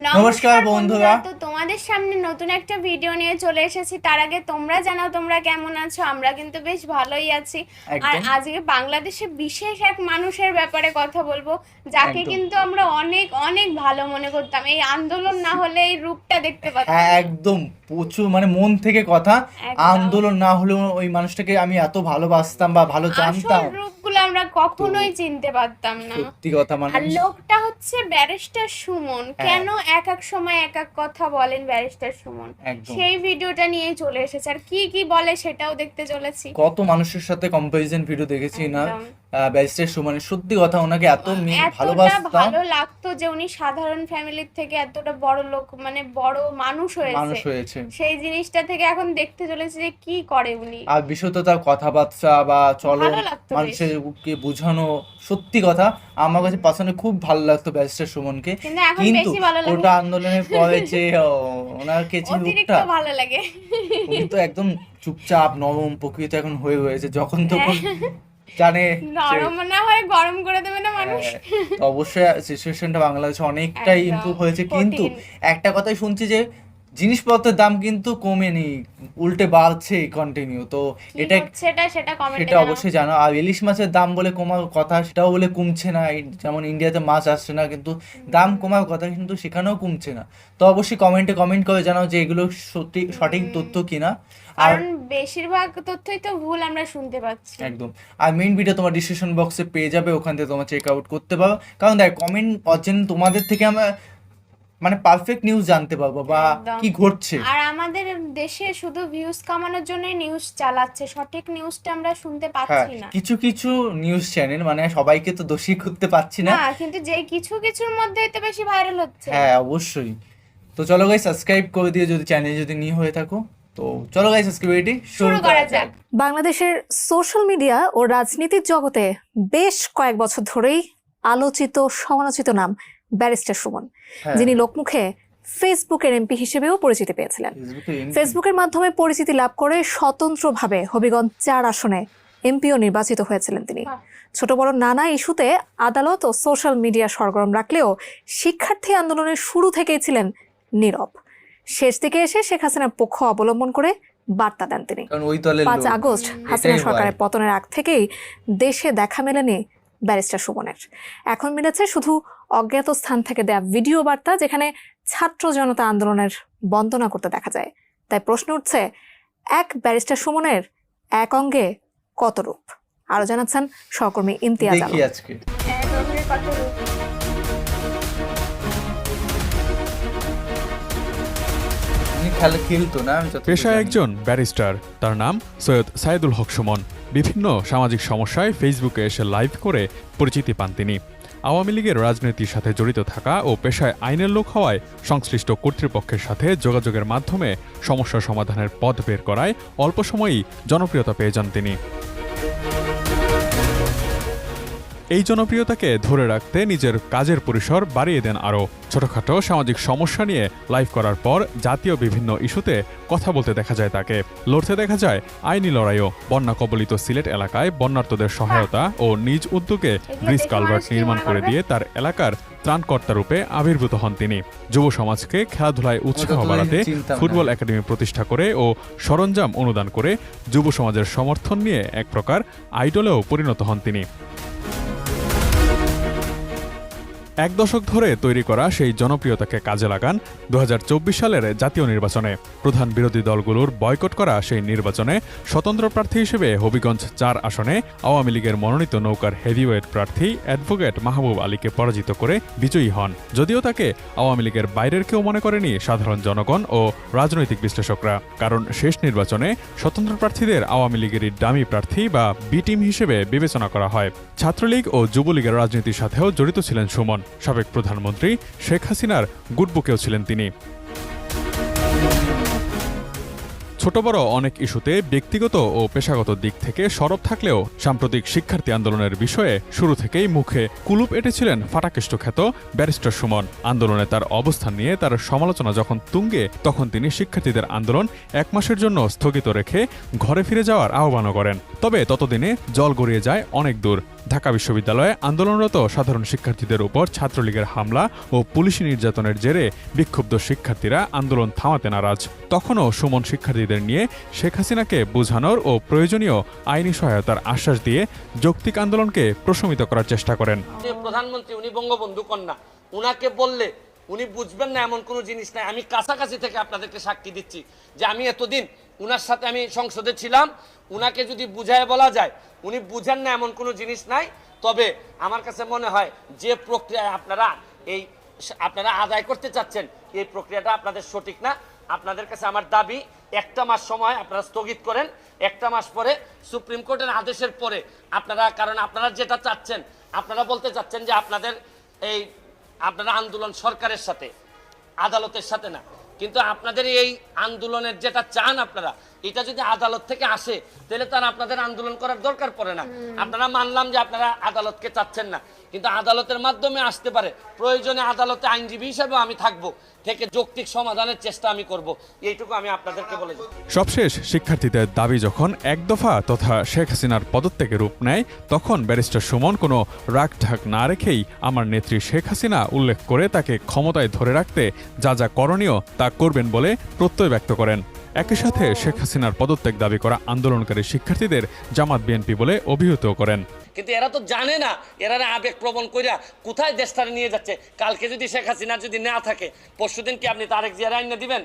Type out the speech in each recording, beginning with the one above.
নমস্কার বন্ধুরা। তো তোমাদের সামনে নতুন একটা ভিডিও নিয়ে চলে এসেছি। তার আগে তোমরা জানাও তোমরা কেমন আছো? আমরা কিন্তু বেশ ভালোই আছি। আর আজকে বাংলাদেশে বিশেষ এক মানুষের ব্যাপারে কথা বলব যাকে কিন্তু আমরা অনেক অনেক ভালো মনে করতাম। এই আন্দোলন না হলে এই রূপটা দেখতে পাতাম। হ্যাঁ একদম। প্রচুর মানে মন থেকে কথা। আন্দোলন না হলেও ওই মানুষটাকে আমি এত ভালোবাসতাম বা ভালো জানতাম। রূপগুলো আমরা কখনোই চিনতে পারতাম না। সত্যি কথা মানে আর লোকটা হচ্ছে ব্যারিস্টার সুমন। হ্যাঁ। কেন এক এক সময় এক এক কথা বলেন ব্যারিস্টার সুমন? সেই ভিডিওটা নিয়ে চলে এসেছে। আর কি কি বলে সেটাও দেখতে চলেছি। কত মানুষের সাথে কম্পারিজন ভিডিও দেখেছি না। ব্যারিস্টার সুমানের। সত্যি কথা ওনাকে এত ভালোবাসতাম। ভালো লাগতো যে উনি সাধারণ ফ্যামিলির থেকে এতটা বড় লোক মানে বড় মানুষ হয়েছে। মানুষ হয়েছে। সেই জিনিসটা থেকে এখন দেখতে চলেছে যে কি করে উনি। আর বিশেষত তার কথাবার্তা বা চলো ভালো লাগতো বেশ। মানুষকে বোঝানো সত্যি কথা আমার কাছে পার্সোনালি খুব ভালো লাগতো ব্যারিস্টার সুমনকে। কিন্তু ওটা আন্দোলনের পরে যে ও, ওনার কে যে অতিরিক্ত ভালো লাগে। উনি তো একদম চুপচাপ নরম প্রকৃতি এখন হয়ে হয়েছে যখন তখন জানে নরম না হয় গরম করে দেবে না মানুষ? হ্যাঁ, তো অবশ্যই সিচুয়েশনটা বাংলাদেশে অনেকটাই ইমপ্রুভ হয়েছে। কিন্তু একটা কথাই শুনছি যে জিনিসপত্রের দাম কিন্তু কমেনি উল্টে বাড়ছে কন্টিনিউ তো এটা এটা সেটা কমেন্টে সেটা অবশ্যই জানো। আর ইলিশ মাছের দাম বলে কমার কথা সেটাও বলে কমছে না যেমন ইন্ডিয়াতে মাছ আসছে না কিন্তু দাম কমার কথা কিন্তু সেখানেও কমছে না। তো অবশ্যই কমেন্টে কমেন্ট করে জানাও যে এগুলো সত্যি সঠিক তথ্য কিনা। কারণ বেশিরভাগ তথ্যই তো ভুল আমরা শুনতে পাচ্ছি। একদম। আর মেইন ভিডিও তোমার ডিসক্রিপশন বক্সে পেয়ে যাবে ওখান থেকে তোমার চেক আউট করতে পারো। কারণ দেখ কমেন্ট অর্জন তোমাদের থেকে আমরা মানে পারফেক্ট নিউজ জানতে পারব বা কি ঘটছে। আর আমাদের দেশে শুধু ভিউজ কামানোর জন্যই নিউজ চালাচ্ছে সঠিক নিউজটা আমরা শুনতে হ্যাঁ পাচ্ছি না। কিছু কিছু নিউজ চ্যানেল মানে সবাইকে তো দোষী করতে পারছি না। না কিন্তু যে কিছু কিছুর মধ্যেই তো বেশি ভাইরাল হচ্ছে। হ্যাঁ অবশ্যই। তো চলো গাই সাবস্ক্রাইব করে দিয়ে যদি চ্যানেল যদি নিয়ে হয়ে থাকো। তো চলো গাই সাবস্ক্রাইব শুরু করা যাক। বাংলাদেশের সোশ্যাল মিডিয়া ও রাজনীতির জগতে বেশ কয়েক বছর ধরেই আলোচিত সমালোচিত নাম ব্যারিস্টার সুমন হ্যাঁ, যিনি লোকমুখে ফেসবুকের এমপি হিসেবেও পরিচিতি পেয়েছিলেন। ফেসবুকের মাধ্যমে পরিচিতি লাভ করে স্বতন্ত্রভাবে হবিগঞ্জ চার আসনে এমপিও নির্বাচিত হয়েছিলেন তিনি। ছোট বড় নানা ইস্যুতে আদালত ও সোশ্যাল মিডিয়া সরগরম রাখলেও শিক্ষার্থী আন্দোলনের শুরু থেকেই ছিলেন নীরব। শেষ দিকে এসে শেখ হাসিনার পক্ষ অবলম্বন করে বার্তা দেন তিনি। কারণ ওই দলের পাঁচ আগস্ট হাসিনা সরকারের পতনের আগ থেকেই দেশে দেখা মেলেনি ব্যারিস্টার সুমনের। এখন মিলেছে শুধু অজ্ঞাত স্থান থেকে দেয়া ভিডিও বার্তা যেখানে ছাত্র জনতা আন্দোলনের বন্দনা করতে দেখা যায়। তাই প্রশ্ন উঠছে এক ব্যারিস্টার সুমনের এক অঙ্গে কত রূপ? আরও জানাচ্ছেন সহকর্মী ইমতিয়াজ আলম। আজকে। খেলা খেলতো না আমি পেশায় একজন ব্যারিস্টার তার নাম সৈয়দ সাইদুল হক সুমন। বিভিন্ন সামাজিক সমস্যায় ফেসবুকে এসে লাইভ করে পরিচিতি পান তিনি। আওয়ামী লীগের রাজনীতির সাথে জড়িত থাকা ও পেশায় আইনের লোক হওয়ায় সংশ্লিষ্ট কর্তৃপক্ষের সাথে যোগাযোগের মাধ্যমে সমস্যা সমাধানের পথ বের করায় অল্প সময়ই জনপ্রিয়তা পেয়ে যান তিনি। এই জনপ্রিয়তাকে ধরে রাখতে নিজের কাজের পরিসর বাড়িয়ে দেন আরও। ছোটখাটো সামাজিক সমস্যা নিয়ে লাইভ করার পর জাতীয় বিভিন্ন ইস্যুতে কথা বলতে দেখা যায় তাকে। লড়তে দেখা যায় আইনি লড়াইও। বন্যা কবলিত সিলেট এলাকায় বন্যার্তদের সহায়তা ও নিজ উদ্যোগে ব্রিজ কালভার্ট নির্মাণ করে দিয়ে তার এলাকার ত্রাণকর্তা রূপে আবির্ভূত হন তিনি। যুব সমাজকে খেলাধুলায় উৎসাহ বাড়াতে ফুটবল একাডেমি প্রতিষ্ঠা করে ও সরঞ্জাম অনুদান করে যুব সমাজের সমর্থন নিয়ে এক প্রকার আইডলেও পরিণত হন তিনি। এক দশক ধরে তৈরি করা সেই জনপ্রিয়তাকে কাজে লাগান দু হাজার চব্বিশ সালের জাতীয় নির্বাচনে। প্রধান বিরোধী দলগুলোর বয়কট করা সেই নির্বাচনে স্বতন্ত্র প্রার্থী হিসেবে হবিগঞ্জ চার আসনে আওয়ামী লীগের মনোনীত নৌকার হেভিওয়েট প্রার্থী অ্যাডভোকেট মাহবুব আলীকে পরাজিত করে বিজয়ী হন। যদিও তাকে আওয়ামী লীগের বাইরের কেউ মনে করেনি সাধারণ জনগণ ও রাজনৈতিক বিশ্লেষকরা, কারণ শেষ নির্বাচনে স্বতন্ত্র প্রার্থীদের আওয়ামী লীগেরই ডামি প্রার্থী বা বি টিম হিসেবে বিবেচনা করা হয়। ছাত্রলীগ ও যুবলীগের রাজনীতির সাথেও জড়িত ছিলেন সুমন। সাবেক প্রধানমন্ত্রী শেখ হাসিনার গুডবুকেও ছিলেন তিনি। ছোট বড় অনেক ইস্যুতে ব্যক্তিগত ও পেশাগত দিক থেকে সরব থাকলেও সাম্প্রতিক শিক্ষার্থী আন্দোলনের বিষয়ে শুরু থেকেই মুখে কুলুপ এঁটেছিলেন ফাটাকেষ্ট খ্যাত ব্যারিস্টার সুমন। আন্দোলনে তার অবস্থান নিয়ে তার সমালোচনা যখন তুঙ্গে, তখন তিনি শিক্ষার্থীদের আন্দোলন এক মাসের জন্য স্থগিত রেখে ঘরে ফিরে যাওয়ার আহ্বানও করেন। তবে ততদিনে জল গড়িয়ে যায় অনেক দূর। ঢাকা বিশ্ববিদ্যালয়ে আন্দোলনরত সাধারণ শিক্ষার্থীদের উপর ছাত্রলীগের হামলা ও পুলিশি নির্যাতনের জেরে বিক্ষুব্ধ শিক্ষার্থীরা আন্দোলন থামাতে নারাজ। তখনও সুমন শিক্ষার্থীদের নিয়ে শেখ হাসিনাকে বোঝানোর ও প্রয়োজনীয় আইনি সহায়তার আশ্বাস দিয়ে যৌক্তিক আন্দোলনকে প্রশমিত করার চেষ্টা করেন। প্রধানমন্ত্রী উনি বঙ্গবন্ধু কন্যা, উনাকে বললে উনি বুঝবেন না এমন কোনো জিনিস নাই। আমি কাছাকাছি থেকে আপনাদেরকে সাক্ষী দিচ্ছি যে আমি এতদিন উনার সাথে আমি সংসদে ছিলাম, উনাকে যদি বুঝায় বলা যায়, উনি বুঝেন না এমন কোনো জিনিস নাই, তবে আমার কাছে মনে হয় যে প্রক্রিয়ায় আপনারা এই আপনারা আদায় করতে চাচ্ছেন, এই প্রক্রিয়াটা আপনাদের সঠিক না। আপনাদের কাছে আমার দাবি, একটা মাস সময় আপনারা স্থগিত করেন, একটা মাস পরে সুপ্রিম কোর্টের আদেশের পরে আপনারা, কারণ আপনারা যেটা চাচ্ছেন, আপনারা বলতে চাচ্ছেন যে আপনাদের এই, আপনারা আন্দোলন সরকারের সাথে, আদালতের সাথে না। কিন্তু আপনাদের এই আন্দোলনের যেটা চান আপনারা এটা যদি আদালত থেকে আসে তাহলে তার আপনাদের আন্দোলন করার দরকার পড়ে না। আপনারা মানলাম যে আপনারা আদালতকে চাচ্ছেন না। কিন্তু আদালতের মাধ্যমে আসতে পারে। প্রয়োজনে আদালতে আইনজীবী হিসেবে আমি থাকব। থেকে যৌক্তিক সমাধানের চেষ্টা আমি করব। এইটুকু আমি আপনাদেরকে বলে দিই। সবশেষ শিক্ষার্থীদের দাবি যখন এক দফা তথা শেখ হাসিনার পদত্যাগে রূপ নেয় তখন ব্যারিস্টার সুমন কোনো রাগ ঢাক না রেখেই আমার নেত্রী শেখ হাসিনা উল্লেখ করে তাকে ক্ষমতায় ধরে রাখতে যা যা করণীয় তা করবেন বলে প্রত্যয় ব্যক্ত করেন। একই সাথে শেখ হাসিনার পদত্যাগ দাবি করা আন্দোলনকারী শিক্ষার্থীদের জামাত বিএনপি বলে অভিহিত করেন। কিন্তু এরা তো জানে না, এরা আবেগ প্রবণ কইরা কোথায় দেশটারে নিয়ে যাচ্ছে। কালকে যদি শেখ হাসিনা যদি না থাকে পরশুদিন কি আপনি তারেক জিয়ার আইনে দিবেন?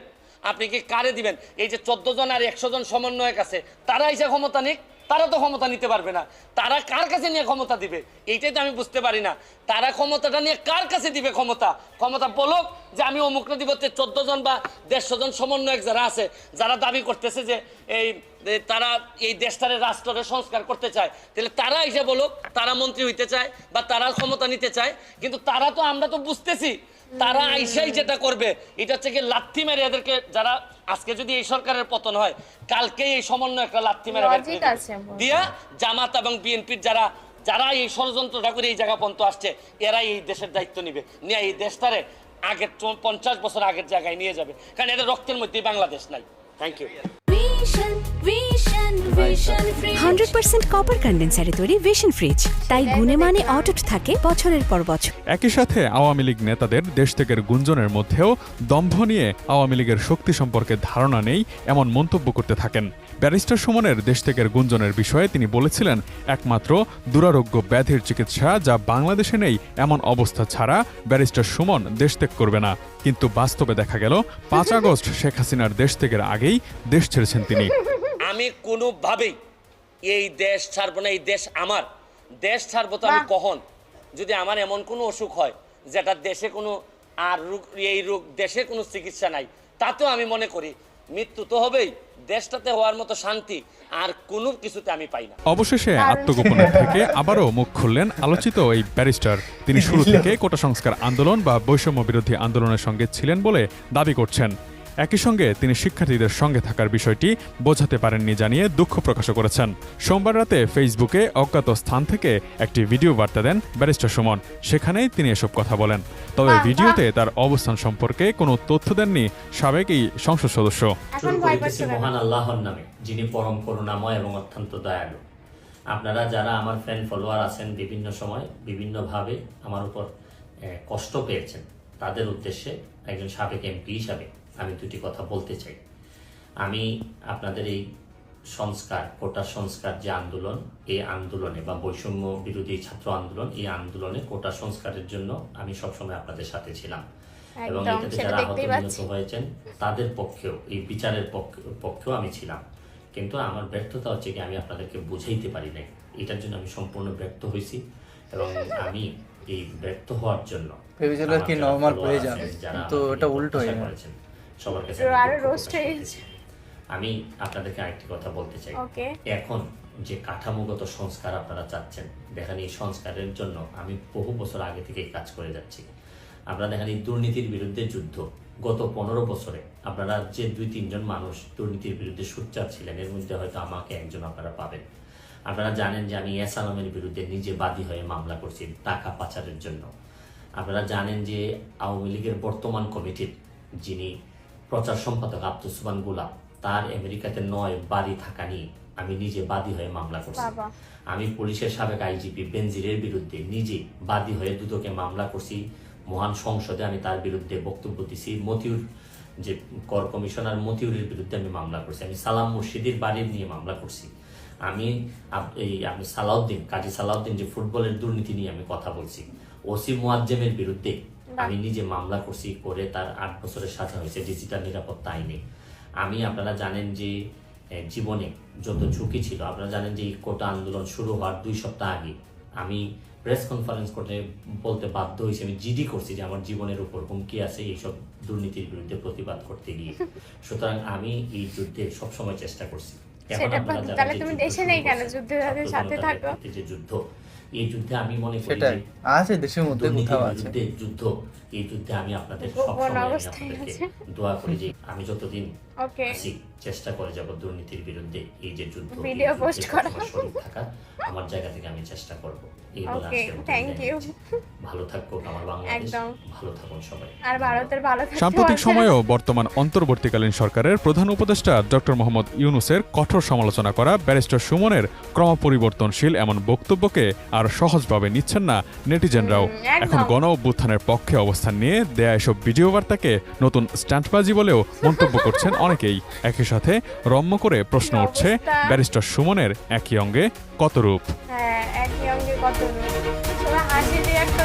আপনি কি কারে দিবেন? এই যে চোদ্দ জন আর একশো জন সমন্বয়ক আছে, তারা এসে ক্ষমতা নিক। তারা তো ক্ষমতা নিতে পারবে না। তারা কার কাছে নিয়ে ক্ষমতা দিবে? এইটাই তো আমি বুঝতে পারি না। তারা ক্ষমতাটা নিয়ে কার কাছে দিবে ক্ষমতা? ক্ষমতা বলুক যে আমি অমুক দিবতে চোদ্দ জন বা দেড়শো জন সমন্বয়ক যারা আছে, যারা দাবি করতেছে যে এই তারা এই দেশটারে রাষ্ট্রের সংস্কার করতে চায়, তাহলে তারা এসে বলুক তারা মন্ত্রী হইতে চায় বা তারা ক্ষমতা নিতে চায়। কিন্তু তারা তো আমরা তো বুঝতেছি তারা আইসাই যেটা করবে এটা হচ্ছে কি লাথি মেরে এদেরকে যারা আজকে যদি এই সরকারের পতন হয় কালকে এই সমন্বয় একটা লাথি মেরে। দিয়া জামাত এবং বিএনপির যারা যারা এই ষড়যন্ত্রটা করে এই জায়গা পর্যন্ত আসছে এরাই এই দেশের দায়িত্ব নিবে। নিয়ে এই দেশটারে আগের পঞ্চাশ বছর আগের জায়গায় নিয়ে যাবে। কারণ এদের রক্তের মধ্যেই বাংলাদেশ নাই। Thank you hundred percent copper কন্ডেন্সারে তৈরি ভিশন ফ্রিজ তাই গুণে মানে অটুট থাকে বছরের পর বছর। একই সাথে আওয়ামী লীগ নেতাদের দেশ থেকে গুঞ্জনের মধ্যেও দম্ভ নিয়ে আওয়ামী লীগের শক্তি সম্পর্কে ধারণা নেই এমন মন্তব্য করতে থাকেন। ব্যারিস্টার সুমনের দেশ থেকে গুঞ্জনের বিষয়ে তিনি বলেছিলেন একমাত্র দুরারোগ্য ব্যাধির চিকিৎসা যা বাংলাদেশে নেই এমন অবস্থা ছাড়া ব্যারিস্টার সুমন দেশ ত্যাগ করবে না। কিন্তু বাস্তবে দেখা গেল পাঁচ আগস্ট শেখ হাসিনার দেশ ত্যাগের আগেই দেশ ছেড়েছেন তিনি। আমি কোনোভাবেই এই দেশ ছাড়বো না এই দেশ আমার। দেশ ছাড়বো তো আমি। কখন? যদি আমার এমন কোনো অসুখ হয় যেটা দেশে কোনো আর রোগ এই রোগ দেশে কোনো চিকিৎসা নাই তাতেও আমি মনে করি মৃত্যু তো হবেই দেশটাতে হওয়ার মতো শান্তি আর কোনো কিছুতে আমি পাই না। অবশেষে আত্মগোপনের থেকে আবারও মুখ খুললেন আলোচিত এই ব্যারিস্টার। তিনি শুরু থেকে কোটা সংস্কার আন্দোলন বা বৈষম্য বিরোধী আন্দোলনের সঙ্গে ছিলেন বলে দাবি করছেন। একই সঙ্গে তিনি শিক্ষার্থীদের সঙ্গে থাকার বিষয়টি বোঝাতে পারেননি জানিয়ে দুঃখ প্রকাশ করেছেন। সোমবার রাতে ফেসবুকে অজ্ঞাত স্থান থেকে একটি ভিডিও বার্তা দেন ব্যারিস্টার সুমন। সেখানেই তিনি এসব কথা বলেন। তবে ভিডিওতে তার অবস্থান সম্পর্কে কোনো তথ্য দেননি সাবেক এই সংসদ সদস্য? মহান আল্লাহর নামে যিনি পরম করুণাময় এবং অত্যন্ত দয়ালু। আপনারা যারা আমার ফ্যান ফলোয়ার আছেন বিভিন্ন সময় বিভিন্নভাবে আমার উপর কষ্ট পেয়েছেন। তাদের উদ্দেশ্যে একজন সাবেক এমপি হিসাবে আমি দুটি কথা বলতে চাই। আমি আপনাদের এই সংস্কার কোটা সংস্কার যে আন্দোলন এই আন্দোলনে বা বৈষম্য বিরোধী ছাত্র আন্দোলন এই আন্দোলনে কোটা সংস্কারের জন্য আমি সবসময় আপনাদের সাথে ছিলাম। এবং এটাতে যারা আহত নিহত হয়েছেন তাদের পক্ষেও এই বিচারের পক্ষ- পক্ষেও আমি ছিলাম। কিন্তু আমার ব্যর্থতা হচ্ছে কি আমি আপনাদেরকে বুঝাইতে পারি নাই। এটার জন্য আমি সম্পূর্ণ ব্যর্থ হয়েছি এবং আমি এই ব্যর্থ হওয়ার জন্য ভেবেছিল কি যারা follower হয়ে যাবে, যারা কিন্তু আমাকে উল্টো হয়ে। করেছেন, সবার কাছে আরও আমি আপনাদেরকে আরেকটি কথা বলতে চাই। এখন যে কাঠামোগত সংস্কার আপনারা চাচ্ছেন দেখেন এই সংস্কারের জন্য আমি বহু বছর আগে থেকেই কাজ করে যাচ্ছি। আপনারা দেখেন এই দুর্নীতির বিরুদ্ধে যুদ্ধ। গত পনেরো বছরে আপনারা যে দুই তিনজন মানুষ দুর্নীতির বিরুদ্ধে সোচ্চার ছিলেন এর মধ্যে হয়তো আমাকে একজন আপনারা পাবেন। আপনারা জানেন যে আমি এস আলমের বিরুদ্ধে নিজে বাদী হয়ে মামলা করছি টাকা পাচারের জন্য। আপনারা জানেন যে আওয়ামী লীগের বর্তমান কমিটির যিনি প্রচার সম্পাদক আব্দুল সুবান গুলাম তার আমেরিকাতে নয় বাড়ি থাকা নিয়ে আমি নিজে বাদী হয়ে মামলা করছি। আমি পুলিশের সাবেক আইজিপি বেনজিরের বিরুদ্ধে নিজে বাদী হয়ে দুদকে মামলা করছি। মহান সংসদে আমি তার বিরুদ্ধে বক্তব্য দিছি। মতিউর যে কর কমিশনার মতিউরের বিরুদ্ধে আমি মামলা করছি। আমি সালাম মুর্শিদির বাড়ির নিয়ে মামলা করছি। আমি এই আমি সালাউদ্দিন কাজী সালাউদ্দিন যে ফুটবলের দুর্নীতি নিয়ে আমি কথা বলছি। ওসি মুয়াজ্জেমের বিরুদ্ধে আমি নিজে মামলা করছি করে তার আট বছরের সাজা হয়েছে ডিজিটাল নিরাপত্তা আইনে। আমি আপনারা জানেন যে জীবনে যত ঝুঁকি ছিল আপনারা জানেন যে কোটা আন্দোলন শুরু হওয়ার দুই সপ্তাহ আগে। আমি প্রেস কনফারেন্স করে বলতে বাধ্য হয়েছি আমি জিডি করছি যে আমার জীবনের উপর হুমকি আছে এইসব দুর্নীতির বিরুদ্ধে প্রতিবাদ করতে গিয়ে। সুতরাং আমি এই যুদ্ধে সবসময় চেষ্টা করছি। তাহলে তুমি দেশে নেই কেন? যুদ্ধের সাথে থাকো। যে যুদ্ধ এই যুদ্ধে আমি মনে করি যে আছে দেশের মধ্যে কোথাও আছে। যুদ্ধ এই যুদ্ধে আমি আপনাদের গোপন সবসময় আপনাদেরকে দোয়া করি যে আমি যতদিন আছি চেষ্টা করে যাব দুর্নীতির বিরুদ্ধে এই যে যুদ্ধ ভিডিও পোস্ট করা। থাকা আমার জায়গা থেকে আমি চেষ্টা করব। এই বলে ওকে থ্যাংক ইউ ভালো থাকুক আমার বাংলাদেশ ভালো থাকুন সবাই। আর ভারতের ভালো সাম্প্রতিক সময়েও বর্তমান অন্তর্বর্তীকালীন সরকারের প্রধান উপদেষ্টা ডক্টর মোহাম্মদ ইউনুসের কঠোর সমালোচনা করা ব্যারিস্টার সুমনের ক্রমপরিবর্তনশীল এমন বক্তব্যকে আর সহজভাবে নিচ্ছেন না নেটিজেনরাও। এখন গণ অভ্যুত্থানের পক্ষে অবস্থান নিয়ে দেয়া এসব ভিডিও বার্তাকে নতুন স্ট্যান্ডবাজি বলেও মন্তব্য করছেন অনেকেই। একই সাথে রম্য করে প্রশ্ন উঠছে ব্যারিস্টার সুমনের একই অঙ্গে কত রূপ হ্যাঁ একই অঙ্গে কত হাসি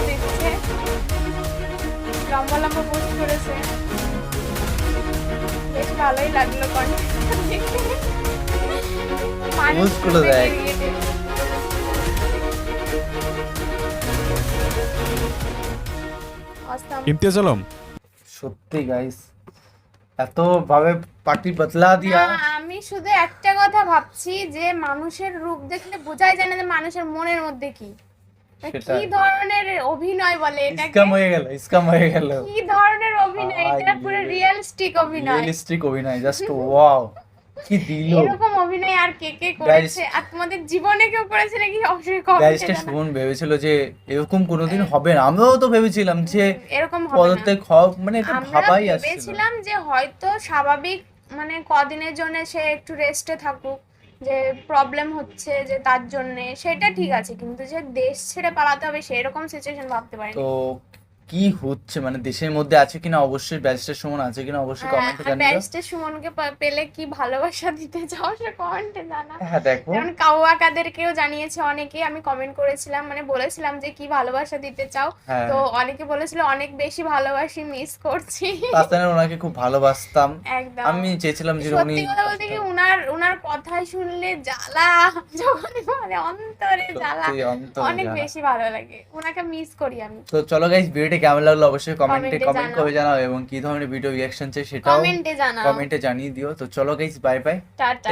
দিচ্ছে। লম্বা লম্বা পোস্ট করেছে। বেশ ভালোই লাগল কন্টেন্টগুলো দেখ। ইমতিয়াজ আলম? সত্যি গাইস এত ভাবে পার্টি বদলা দিয়া। আমি শুধু একটা কথা ভাবছি যে মানুষের রূপ দেখলে বোঝাই যায় না যে মানুষের মনের মধ্যে কি। কি ধরনের অভিনয় বলে এটাকে? ইসকাম হয়ে গেল ইসকাম হয়ে গেল। কি ধরনের অভিনয়? এটা পুরো রিয়েলিস্টিক অভিনয়। রিয়েলিস্টিক অভিনয় জাস্ট ওয়াও কি দিল? এরকম অভিনয় আর কে কে করেছে? আর তোমাদের জীবনে কেউ করেছে নাকি? অবশ্যই কমেন্টে ব্যারিস্টার সুমন ভেবেছিল যে এরকম কোনোদিন হবে না। আমরাও তো ভেবেছিলাম যে এরকম হবে পদত্যাগ হওয়া মানে এটা ভাবাই আসছিল ভেবেছিলাম যে হয়তো স্বাভাবিক মানে কদিনের জন্য সে একটু রেস্টে থাকুক যে প্রবলেম হচ্ছে যে তার জন্য। সেটা ঠিক আছে কিন্তু যে দেশ ছেড়ে পালাতে হবে সেরকম সিচুয়েশন ভাবতে পারিনি। তো কি হচ্ছে? মানে দেশের মধ্যে আছে কিনা? অবশ্যই ব্যারিস্টার সুমন আছে কিনা? অবশ্যই কমেন্টে জানিও ব্যারিস্টার সুমনকে পেলে কি ভালোবাসা দিতে চাও? সে কমেন্টে জানা। হ্যাঁ দেখো। যেমন কাউয়াকাদেরকেও জানিয়েছে অনেকে। আমি কমেন্ট করেছিলাম মানে বলেছিলাম যে কি ভালোবাসা দিতে চাও? হ্যাঁ। তো অনেকে বলেছিল অনেক বেশি ভালোবাসি মিস করছি। পাকিস্তানের ওনাকে খুব ভালোবাসতাম। একদম। আমি চেয়েছিলাম যে উনি সত্যি কথা বলতে কি উনার উনার কথা শুনলে জ্বালা যখন মানে অন্তরে জ্বালা। অনেক বেশি ভালো লাগে। উনাকে মিস করি আমি। তো চলো গাইস ভিডিওটি কেমন লাগল অবশ্যই কমেন্টে কমেন্ট। করে জানাও। এবং কি ধরনের ভিডিও রিয়াকশন চাই সেটাও কমেন্টে জানাও। কমেন্টে জানিয়ে দিও। তো চলো গাইস বাই বাই টাটা